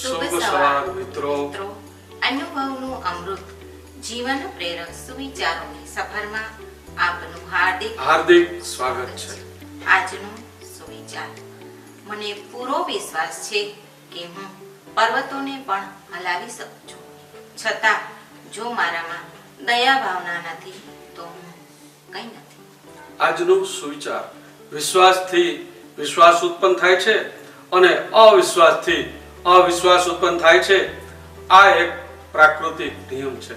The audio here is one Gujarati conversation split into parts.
શુભ સવાર મિત્રો. અનુભવનું અમૃત જીવન પ્રેરક સુવિચારોની સફરમાં આપનું હાર્દિક હાર્દિક સ્વાગત છે. આજનું સુવિચાર. મને પૂરો વિશ્વાસ છે કે હું પર્વતોને પણ હલાવી શકું છું. છતાં જો મારામાં દયા ભાવના નથી તો હું કંઈ નથી. આજનો સુવિચાર વિશ્વાસથી વિશ્વાસ ઉત્પન્ન થાય છે અને અવિશ્વાસથી અવિશ્વાસ ઉત્પન્ન થાય છે. આ એક પ્રાકૃતિક નિયમ છે.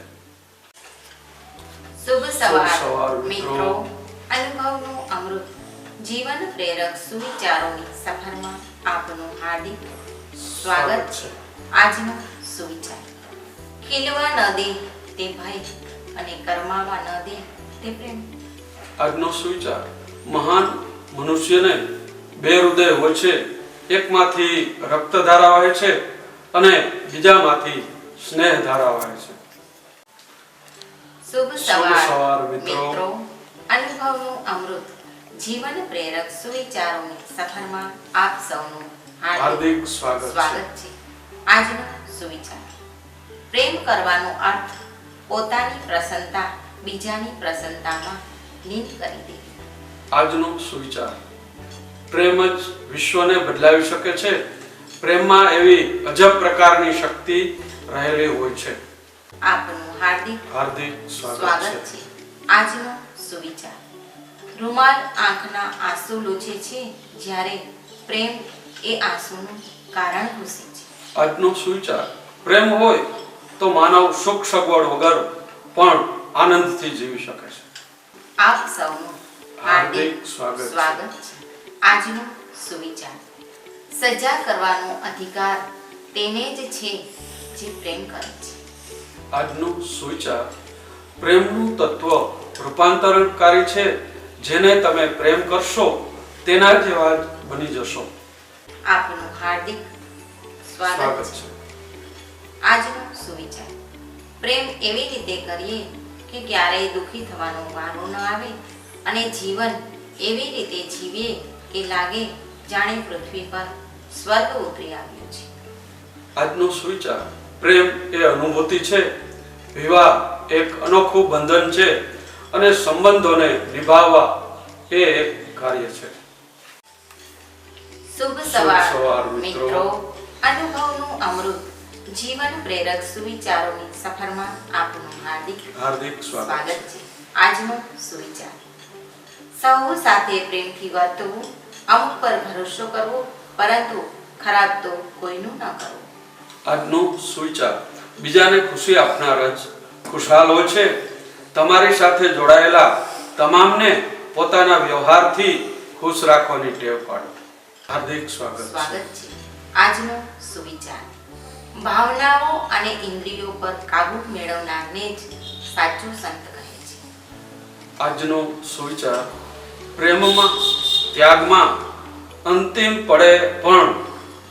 શુભ સવાર. મિત્રો. અનુભવનું અમૃત. જીવન પ્રેરક સુવિચારોની સફરમાં આપનું હાર્દિક સ્વાગત છે. આજનો સુવિચાર. ખીલવા ન દે તે ભય અને કરમાવા ન દે તે પ્રેમ. આજનો સુવિચાર. મહાન મનુષ્યને બે હૃદય હોય છે. એકમાંથી રક્તધારા વહે છે અને બીજામાંથી સ્નેહ ધારા વહે છે. શુભ સવાર મિત્રો. અનુભવનું અમૃત. જીવન પ્રેરક સુવિચારોની સફરમાં આપ સૌનું હાર્દિક હાર્દિક સ્વાગત છે. સ્વાગત છે. આજનો સુવિચાર. પ્રેમ કરવાનો અર્થ પોતાની પ્રસન્નતા બીજાની પ્રસન્નતામાં લીન કરી દે. આજનો સુવિચાર. પ્રેમ જ વિશ્વને બદલાવી શકે છે. પ્રેમમાં એવી અજબ પ્રકારની શક્તિ રહેલી હોય છે. આપનું હાર્દિક હાર્દિક સ્વાગત છે. આજનો સુવિચાર. રૂમાલ આંખના આંસુ લૂછે છે જ્યારે પ્રેમ એ આંસુનું કારણ ઘૂસે છે. આજનો સુવિચાર. પ્રેમ હોય તો માનવ સુખ સગવડ વગર પણ આનંદથી જીવી શકે છે. આપ સૌનું હાર્દિક સ્વાગત. સ્વાગત છે. આજનો સુવિચાર. સજા કરવાનો અધિકાર તેને જ છે જે પ્રેમ કરે છે. આજનો સુવિચાર પ્રેમનું તત્વ રૂપાંતરણકારી છે જેને તમે પ્રેમ કરશો તેના જેવા જ બની જશો. આપનું હાર્દિક સ્વાગત છે. આજનો સુવિચાર. પ્રેમ એવી રીતે કરીએ કે ક્યારેય દુઃખી થવાનો વારો ન આવે અને જીવન એવી રીતે જીવીએ કે લાગે જાણે પૃથ્વી પર સ્વર્ગ ઉતરી આવ્યો છે. આજનો સુવિચાર પ્રેમ એ અનુભૂતિ છે. વિવાહ એક અનોખું બંધન છે અને સંબંધોને નિભાવવા એ એક કાર્ય છે. શુભ સવાર મિત્રો. અનુભવનું અમૃત જીવન પ્રેરક સુવિચારોની સફરમાં આપનું હાર્દિક હાર્દિક સ્વાગત છે. આજનો સુવિચાર. સૌ સાથે પ્રેમથી વર્તવું અમુક પર ભરોસો કરવો પરંતુ ખરાબ તો કોઈનું ન કરવું. આજનો સુવિચાર બીજાને ખુશી આપનાર જ ખુશહાલ હોય છે. તમારી સાથે જોડાયેલા તમામને પોતાના વ્યવહારથી ખુશ રાખવાની ટેવ પાડો. હાર્દિક સ્વાગત સ્વાગત છે. આજનો સુવિચાર. ભાવનાઓ અને ઇન્દ્રિયો પર કાબુ મેળવનારને જ સાચું સંત કહે છે. આજનો સુવિચાર પ્રેમમાં ત્યાગમાં અંતિમ પડે પણ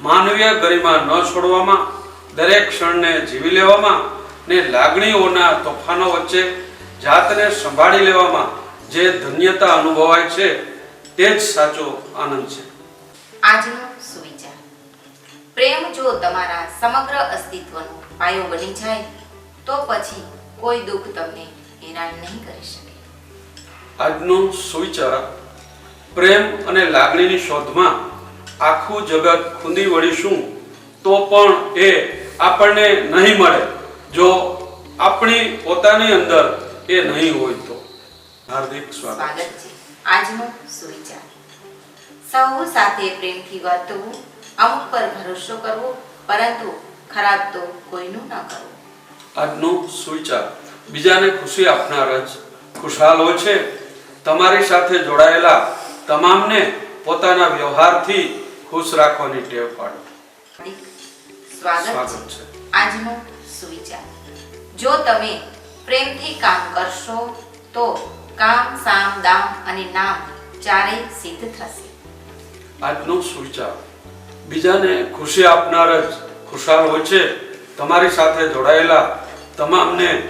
માનવીય ગરિમા ન છોડવામાં દરેક ક્ષણને જીવી લેવામાં ને લાગણીઓના તોફાનો વચ્ચે જાતને સંભાળી લેવામાં જે ધન્યતા અનુભવાય છે તે જ સાચો આનંદ છે. આજનો સુવિચાર. પ્રેમ જો તમારા સમગ્ર અસ્તિત્વનો પાયો બની જાય તો પછી કોઈ દુઃખ તમને હેરાન નહીં કરી શકે. આજનો સુવિચાર પ્રેમ અને લાગણીની શોધમાં આખું જગત ખૂંદી વળીશું તો પણ એ આપણને નહીં મળે. જો આપણી પોતાની અંદર એ નહીં હોય તો. હાર્દિક સ્વાગત છે. આજનો સુવિચાર. સૌ સાથે પ્રેમથી વર્તવું અમુક પર ભરોસો કરવો પરંતુ ખરાબ તો કોઈનું ન કરવું. આજનો સુવિચાર. બીજાને ખુશી આપનાર જ ખુશહાલ હોય છે. તમારી સાથે જોડાયેલા તમામને પોતાના વ્યવહારથી ખુશ રાખવાની ટેવ પાડો. સ્વાગત છે. આજનો સુવિચાર. જો તમે પ્રેમથી કામ કરશો તો કામ સામ દામ અને નામ ચારે સિદ્ધ થશે. આજનો સુવિચાર. બીજાને ખુશી આપનાર જ ખુશાલ હોય છે. તમારી સાથે જોડાયેલા તમામને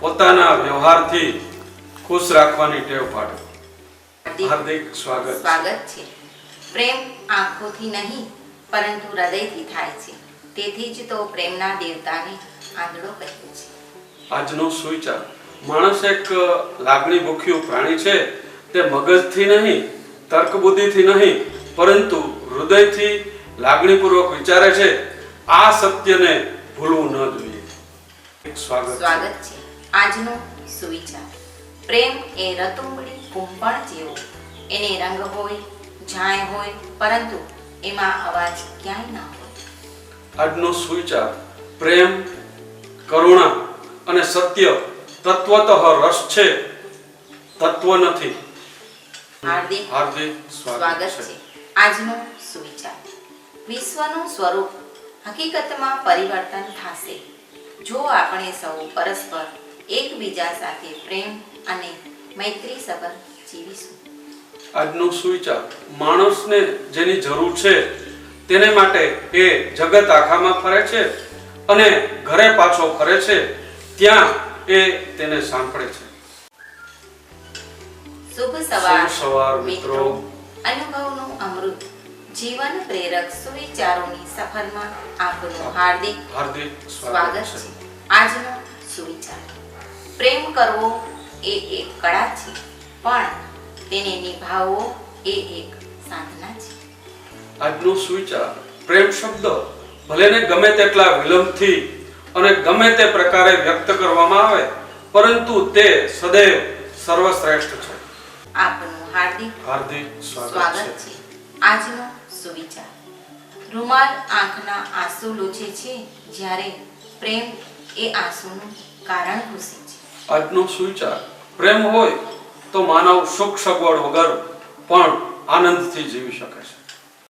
પોતાના વ્યવહારથી ખુશ રાખવાની ટેવ પાડો. હાર્દિક હાર્દિક સ્વાગત સ્વાગત છે. પ્રેમ આંખોથી નહીં પરંતુ હૃદયથી થાય છે. તેથી જ તો પ્રેમના દેવતાને આંધળો કહે છે. આજનો સુવિચાર. માણસ એક લાગણી ભૂખ્યું પ્રાણી છે. તે મગજથી નહીં તર્ક બુદ્ધિથી નહીં પરંતુ હૃદયથી લાગણીપૂર્વક વિચારે છે આ સત્યને ભૂલવું ન જોઈએ. સ્વાગત. સ્વાગત છે. આજનો સુવિચાર. પ્રેમ એ રતુંબડી કુંપણ જેવો. એને રંગ હોય જાય હોય પરંતુ એમાં અવાજ ક્યાંય ના હોય. આજનો સુવિચાર પ્રેમ કરુણા અને સત્ય તત્વતઃ રસ છે. તત્વ નથી. હાર્દિક હાર્દિક સ્વાગત છે. આજનો સુવિચાર. વિશ્વનું સ્વરૂપ હકીકતમાં પરિવર્તન થશે. જો આપણે સૌ પરસ્પર એકબીજા સાથે પ્રેમ અને મૈત્રી સબંધ જીવીશું આજનો સુવિચાર માણસને જેની જરૂર છે તેને માટે એ જગત આખામાં ફરે છે અને ઘરે પાછો ફરે છે ત્યાં એ તેને સાંભળે છે. શુભ સવાર સવાર, મિત્રો. અનુભવનું અમૃત. જીવન પ્રેરક સુવિચારોની સફરમાં આપનું હાર્દિક હાર્દિક સ્વાગત છે. આજનો સુવિચાર. પ્રેમ કરવો એ એક કળા છે પણ તેને નિભાવવો એ એક સાધના છે. આજનો સુવિચાર પ્રેમ શબ્દ ભલેને ગમે તેટલા વિલંબથી અને ગમે તે પ્રકારે વ્યક્ત કરવામાં આવે પરંતુ તે સદૈવ સર્વશ્રેષ્ઠ છે. આપનું હાર્દિક હાર્દિક સ્વાગત છે. આજનો સુવિચાર. રૂમાલ આંખના આંસુ લૂછે છે જ્યારે પ્રેમ એ આંસુનું કારણ ઘૂસે છે. આજનો સુવિચાર પ્રેમ હોય તો માનવ સુખ સગવડ વગર પણ આનંદથી જીવી શકે